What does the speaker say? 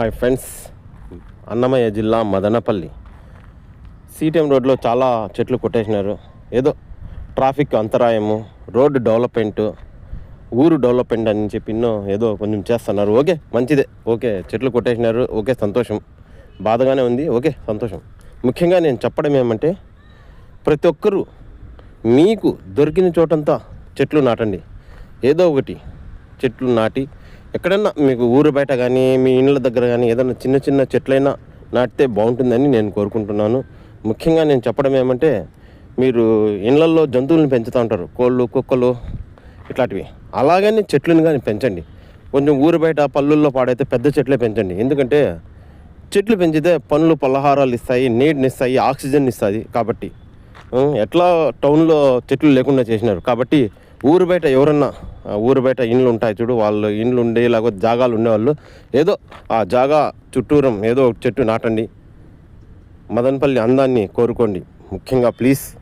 Hi friends Annamayya జిల్లా Madanapalle. CTM రోడ్లో చాలా చెట్లు కొట్టేసినారు. ఏదో ట్రాఫిక్ అంతరాయము రోడ్డు డెవలప్మెంట్ ఊరు డెవలప్మెంట్ అని చెప్పి ఎన్నో ఏదో కొంచెం చేస్తున్నారు. ఓకే మంచిదే. ఓకే చెట్లు కొట్టేసినారు. ఓకే సంతోషం. బాధగానే ఉంది. ఓకే సంతోషం. ముఖ్యంగా నేను చెప్పడం ఏమంటే ప్రతి ఒక్కరూ మీకు దొరికిన చోటంతా చెట్లు నాటండి. ఏదో ఒకటి చెట్లు నాటి ఎక్కడన్నా మీకు ఊరు బయట కానీ మీ ఇండ్ల దగ్గర కానీ ఏదైనా చిన్న చిన్న చెట్లైనా నాటితే బాగుంటుందని నేను కోరుకుంటున్నాను. ముఖ్యంగా నేను చెప్పడం ఏమంటే మీరు ఇండ్లల్లో జంతువులను పెంచుతూ ఉంటారు. కోళ్ళు కుక్కలు ఇట్లాంటివి. అలాగని చెట్లను కానీ పెంచండి. కొంచెం ఊరు బయట పళ్ళుల్లో పాడైతే పెద్ద చెట్లే పెంచండి. ఎందుకంటే చెట్లు పెంచితే పనులు పలహారాలు ఇస్తాయి నీటిని ఇస్తాయి ఆక్సిజన్ ఇస్తుంది కాబట్టి. ఎట్లా టౌన్లో చెట్లు లేకుండా చేసినారు. కాబట్టి ఊరు బయట ఎవరన్నా ఊరు బయట ఇండ్లు ఉంటాయి చూడు వాళ్ళు ఇండ్లు ఉండే లేకపోతే జాగాలు ఉండేవాళ్ళు. ఏదో ఆ జాగా చుట్టూరం ఏదో ఒక చెట్టు నాటండి. మదనపల్లి అందాన్ని కోరుకోండి. ముఖ్యంగా ప్లీజ్.